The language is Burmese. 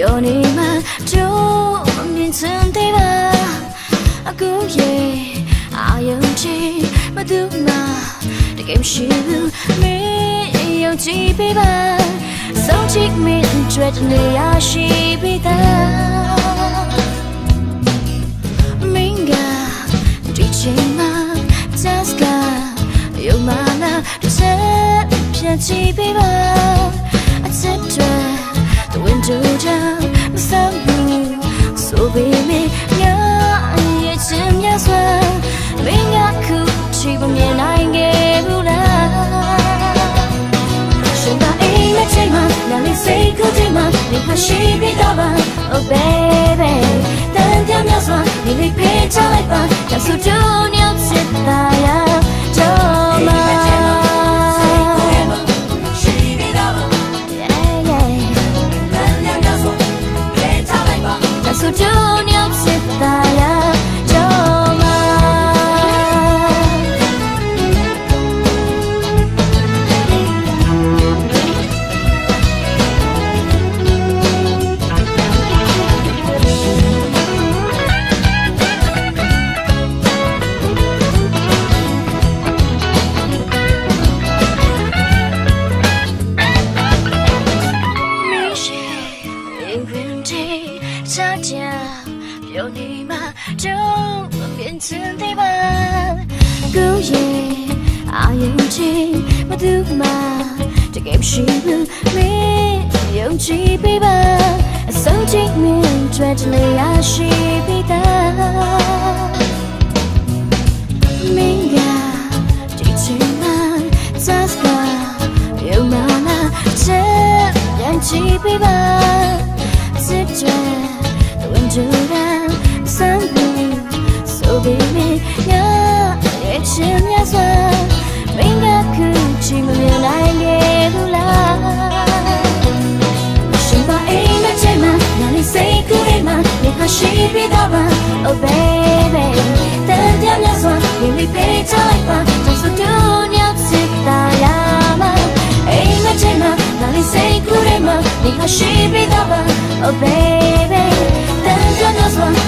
ပြောနေမှတို့မမြင်ချင်သေးပါအခုရေအာယုံချီမသူမှတကယ်ရှိဘူးမင်းယုံကြည်ပေးပါစောင့်ကြည့်မင်းတွေ့နေရရှိပြီသားမင်းကဒီချိန်မှာ just ကယုံမလားတစ်ချက်ပြန်ကြည့်ပေးပါ Oh baby တန်ပြမြတ်စွာနေလေးဖေး 有你吗？就变成对吧？故意爱用情不读嘛，这 game 是不没勇气背吧？手机面追着你呀是比的。明个激情吗？Just go，有妈妈这样几倍吧？自觉的温柔 Oh baby တန်ပြမြတ်စွာနေလေးဖေးချလိုက်ပါကျဆူတူညောက်စစ်သားရမှာအိမ်နဲ့ချိန်မှာနားလေးစိတ်ကူးတွေမှာနေဟာရှိပြီးတော့ပါ Oh baby တန်ပြမြတ်စွာနေလေးဖေးချလိုက်ပါကျ